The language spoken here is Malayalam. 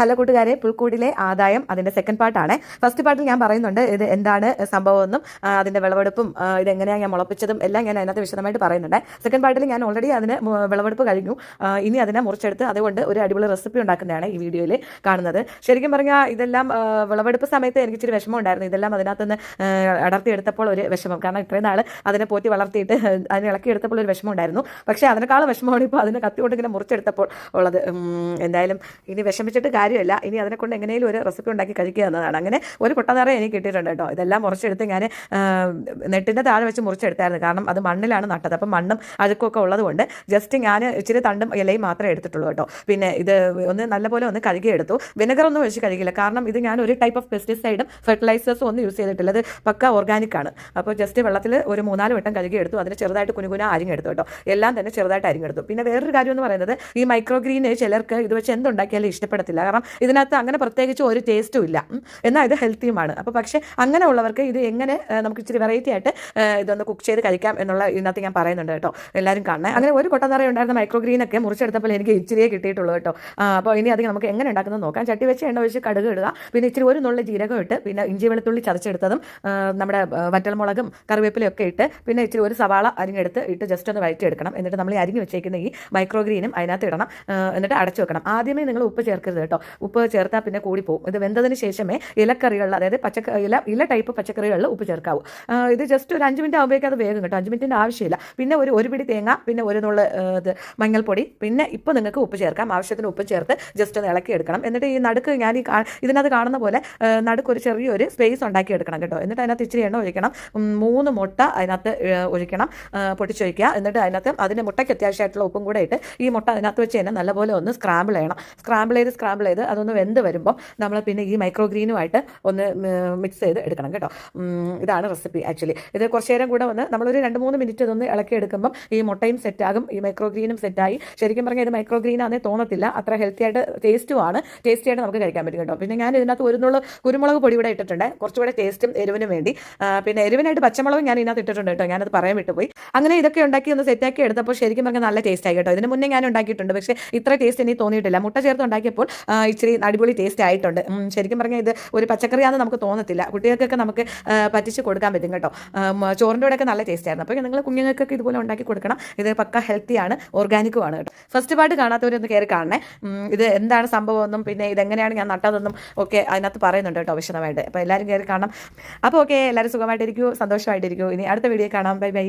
ഹലോ കൂട്ടുകാരെ പുൽക്കൂടിലെ ആദായം അതിന്റെ സെക്കൻഡ് പാർട്ടാണ് ഫസ്റ്റ് പാർട്ടിൽ ഞാൻ പറയുന്നുണ്ട് ഇത് എന്താണ് സംഭവമെന്നും അതിന്റെ വിളവെടുപ്പും ഇത് ഇതെങ്ങനെയാണ് ഞാൻ മുളപ്പിച്ചതും എല്ലാം ഞാൻ അതിനകത്ത് വിശദമായിട്ട് പറയുന്നുണ്ട്. സെക്കൻഡ് പാർട്ടിൽ ഞാൻ ഓൾറെഡി അതിന് വിളവെടുപ്പ് കഴിഞ്ഞു. ഇനി അതിനെ മുറിച്ചെടുത്ത് അതുകൊണ്ട് ഒരു അടിപൊളി റെസിപ്പി ഉണ്ടാക്കുന്നതാണ് ഈ വീഡിയോയിൽ കാണുന്നത്. ശരിക്കും പറഞ്ഞാൽ ഇതെല്ലാം വിളവെടുപ്പ് സമയത്ത് എനിക്ക് ഇച്ചിരി വിഷമം ഉണ്ടായിരുന്നു. ഇതെല്ലാം അതിനകത്തുനിന്ന് അടർത്തിയെടുത്തപ്പോൾ ഒരു വിഷമം. കാരണം ഇത്രയും നാൾ അതിനെ പോറ്റി വളർത്തിയിട്ട് അതിനെ ഇളക്കിയെടുത്തപ്പോൾ ഒരു വിഷമം ഉണ്ടായിരുന്നു. പക്ഷേ അതിനേക്കാളും വിഷമമാണ് ഇപ്പോൾ അതിനെ കത്തി കൊണ്ട് ഇങ്ങനെ മുറിച്ചെടുത്തപ്പോൾ ഉള്ളത്. എന്തായാലും ഇനി വിഷമിച്ചിട്ട് കാര്യമില്ല. ഇനി അതിനെ കൊണ്ട് എങ്ങനെയും ഒരു റെസിപ്പി ഉണ്ടാക്കി കഴിക്കുക എന്നതാണ്. അങ്ങനെ ഒരു കൊട്ടനിറ എനിക്ക് കിട്ടിയിട്ടുണ്ട് കേട്ടോ. ഇതെല്ലാം മുറിച്ചെടുത്ത് ഞാൻ നെട്ടിന്റെ താഴെ വെച്ച് മുറിച്ചെടുത്തായിരുന്നു. കാരണം അത് മണ്ണിലാണ് നട്ടത്. അപ്പം മണ്ണും അഴുക്കൊക്കെ ഉള്ളതുകൊണ്ട് ജസ്റ്റ് ഞാൻ ഇച്ചിരി തണ്ടും ഇലയും മാത്രമേ എടുത്തിട്ടുള്ളൂ കേട്ടോ. പിന്നെ ഇത് ഒന്ന് നല്ലപോലെ ഒന്ന് കഴുകിയെടുത്തു വിനെഗർ ഒന്നും ഒഴിച്ച് കഴുകില്ല കാരണം ഇത് ഞാൻ ഒരു ടൈപ്പ് ഓഫ് പെസ്റ്റിസൈഡും ഫെർട്ടിലൈസേഴ്സും ഒന്നും യൂസ് ചെയ്തിട്ടില്ല. അത് പക്ക ഓർഗാനിക് ആണ്. അപ്പോൾ ജസ്റ്റ് വെള്ളത്തിൽ ഒരു മൂന്നാൽ വട്ടം കഴുകി എടുത്തു. അതിന് ചെറുതായിട്ട് കുനുകുന അരിഞ്ഞെടുത്തു കേട്ടോ. എല്ലാം തന്നെ ചെറുതായിട്ട് അരിഞ്ഞെടുത്തു. പിന്നെ വേറൊരു കാര്യം എന്ന് പറയുന്നത് ഈ മൈക്രോഗ്രീന് ചിലർക്ക് ഇത് വെച്ച് എന്തുണ്ടാക്കിയാലും ഇഷ്ടപ്പെടത്തില്ല. കാരണം ഇതിനകത്ത് അങ്ങനെ പ്രത്യേകിച്ച് ഒരു ടേസ്റ്റും ഇല്ല. എന്നാൽ ഇത് ഹെൽത്തിയുമാണ് അപ്പോൾ പക്ഷേ അങ്ങനെ ഉള്ളവർക്ക് ഇത് എങ്ങനെ നമുക്ക് ഇച്ചിരി വെറൈറ്റി ആയിട്ട് ഇതൊന്ന് കുക്ക് ചെയ്ത് കഴിക്കാം എന്നുള്ള ഇതിനകത്ത് ഞാൻ പറയുന്നുണ്ട് കേട്ടോ. എല്ലാവരും കാണണേ. അങ്ങനെ ഒരു കൊട്ടനിറ ഉണ്ടായിരുന്ന മൈക്രോഗ്രീനൊക്കെ മുറിച്ചെടുത്തപ്പോൾ എനിക്ക് ഇച്ചിരിയേ കിട്ടിയിട്ടുള്ളൂ കേട്ടോ. അപ്പോൾ ഇനി അധികം നമുക്ക് എങ്ങനെ ഉണ്ടാക്കുന്നത് നോക്കാം. ചട്ടി വെച്ച് എണ്ണ ഒഴിച്ച് കടുക് ഇടുക. പിന്നെ ഇച്ചിരി ഒരു നുള്ളി ജീരകം ഇട്ട് പിന്നെ ഇഞ്ചി വെളുത്തുള്ളി ചതച്ചെടുത്തതും നമ്മുടെ വറ്റൽമുളകും കറിവേപ്പിലയൊക്കെ ഇട്ട് പിന്നെ ഇച്ചിരി ഒരു സവാള അരിഞ്ഞെടുത്ത് ഇട്ട് ജസ്റ്റ് ഒന്ന് വഴറ്റിയെടുക്കണം. എന്നിട്ട് നമ്മൾ അരിഞ്ഞ് വെച്ചേക്കുന്ന ഈ മൈക്രോ ഗ്രീനും അതിനകത്ത് ഇടണം. എന്നിട്ട് അടച്ചു വെക്കണം. ആദ്യമേ നിങ്ങൾ ഉപ്പ് ചേർക്കരുത് കേട്ടോ. ഉപ്പ് ചേർത്താൽ പിന്നെ കൂടി പോകും. ഇത് വെന്തതിന് ശേഷമേ ഇലക്കറികളിൽ അതായത് പച്ചക്കറി ഇല ഇല ടൈപ്പ് പച്ചക്കറികളിൽ ഉപ്പ് ചേർക്കാവൂ. ഇത് ജസ്റ്റ് ഒരു അഞ്ച് മിനിറ്റ് ആകുമ്പോഴേക്കും അത് വേഗം കേട്ടോ. അഞ്ച് മിനിറ്റിന്റെ ആവശ്യമില്ല. പിന്നെ ഒരു ഒരു പിടി തേങ്ങ പിന്നെ ഒരു നുള്ള ഇത് മഞ്ഞൾപ്പൊടി. പിന്നെ ഇപ്പോൾ നിങ്ങൾക്ക് ഉപ്പ് ചേർക്കാം. ആവശ്യത്തിന് ഉപ്പ് ചേർത്ത് ജസ്റ്റ് ഒന്ന് ഇളക്കി എടുക്കണം. എന്നിട്ട് ഈ നടുക്ക് ഞാൻ ഈ ഇതിനകത്ത് കാണുന്ന പോലെ നടുക്ക് ഒരു ചെറിയൊരു സ്പേസ് ഉണ്ടാക്കി എടുക്കണം കേട്ടോ. എന്നിട്ട് അതിനകത്ത് ഇച്ചിരി എണ്ണ ഒഴിക്കണം. മൂന്ന് മുട്ട അതിനകത്ത് ഒഴിക്കണം. പൊട്ടിച്ചൊഴിക്കുക. എന്നിട്ട് അതിനകത്ത് അതിന്റെ മുട്ടയ്ക്ക് അത്യാവശ്യമായിട്ടുള്ള ഉപ്പും കൂടെ ഇട്ട് ഈ മുട്ട അതിനകത്ത് വെച്ച് തന്നെ നല്ലപോലെ ഒന്ന് സ്ക്രാമ്പിൾ ചെയ്യണം. സ്ക്രാമ്പിൾ ചെയ്ത് സ്ക്രാമ്പിൾ ചെയ്ത് അതൊന്ന് വെന്ത് വരുമ്പോൾ നമ്മൾ പിന്നെ ഈ മൈക്രോഗ്രീനുമായിട്ട് ഒന്ന് മിക്സ് ചെയ്ത് എടുക്കണം കേട്ടോ. ഇതാണ് റെസിപ്പി ആക്ച്വലി ഇത് കുറച്ച് നേരം കൂടെ വന്ന് നമ്മളൊരു രണ്ട് മൂന്ന് മിനിറ്റ് ഇതൊന്ന് ഇളക്കി എടുക്കുമ്പം ഈ മുട്ടയും സെറ്റാകും ഈ മൈക്രോഗ്രീനും സെറ്റായി ശരിക്കും പറഞ്ഞാൽ ഇത് മൈക്രോ ആണെന്നേ തോന്നത്തില്ല അത്ര ഹെൽത്തി ആയിട്ട് ടേസ്റ്റും ആണ്. ടേസ്റ്റി ആയിട്ട് നമുക്ക് കഴിക്കാൻ പറ്റും കേട്ടോ. പിന്നെ ഞാൻ ഇതിനകത്ത് ഒരു നുള്ളു കുരുമുളക് പൊടി കൂടെ ഇട്ടിട്ടുണ്ട്. കുറച്ചുകൂടെ ടേസ്റ്റും എരിവിനും വേണ്ടി. പിന്നെ എരിവിനായിട്ട് പച്ചമുളകും ഞാൻ ഇതിനകത്ത് ഇട്ടിട്ടുണ്ട് കേട്ടോ. ഞാനത് പറയാൻ വിട്ടുപോയി. അങ്ങനെ ഇതൊക്കെ ഉണ്ടാക്കി ഒന്ന് സെറ്റാക്കി എടുത്തപ്പോൾ ശരിക്കും പറഞ്ഞാൽ നല്ല ടേസ്റ്റ് ആയി കേട്ടോ. ഇതിന് മുന്നേ ഞാൻ ഉണ്ടാക്കിയിട്ടുണ്ട് പക്ഷേ ഇത്ര ടേസ്റ്റ് എനിക്ക് തോന്നിയിട്ടില്ല. മുട്ട ചേർത്ത് ഉണ്ടാക്കിയപ്പോൾ ഇച്ചിരി അടിപൊളി ടേസ്റ്റ് ആയിട്ടുണ്ട്. ശരിക്കും പറഞ്ഞാൽ ഇത് ഒരു പച്ചക്കറിയാണെന്ന് നമുക്ക് തോന്നത്തില്ല. കുട്ടികൾക്കൊക്കെ നമുക്ക് പറ്റിച്ച് കൊടുക്കാൻ പറ്റും കേട്ടോ. ചോറിന്റെ കൂടെയൊക്കെ നല്ല ടേസ്റ്റ് ആയിരുന്നു. അപ്പോൾ നിങ്ങൾ കുഞ്ഞുങ്ങൾക്കൊക്കെ ഇതുപോലെ ഉണ്ടാക്കി കൊടുക്കണം. ഇത് പക്ക ഹെൽത്തിയാണ് ഓർഗാനിക്കുമാണ് കേട്ടോ. ഫസ്റ്റ് പാർട്ട് കാണാത്തവരൊന്ന് കയറി കാണണേ. ഇത് എന്താണ് സംഭവമെന്നും പിന്നെ ഇതെങ്ങനെയാണ് ഞാൻ നട്ടതെന്നും ഒക്കെ അതിനകത്ത് പറയുന്നുണ്ട് കേട്ടോ വിശദമായിട്ട്. അപ്പോൾ എല്ലാവരും കയറി കാണാം അപ്പോൾ ഓക്കെ എല്ലാവരും സുഖമായിട്ടിരിക്കൂ സന്തോഷമായിട്ടിരിക്കൂ. ഇനി അടുത്ത വീഡിയോ കാണാം. Bye bye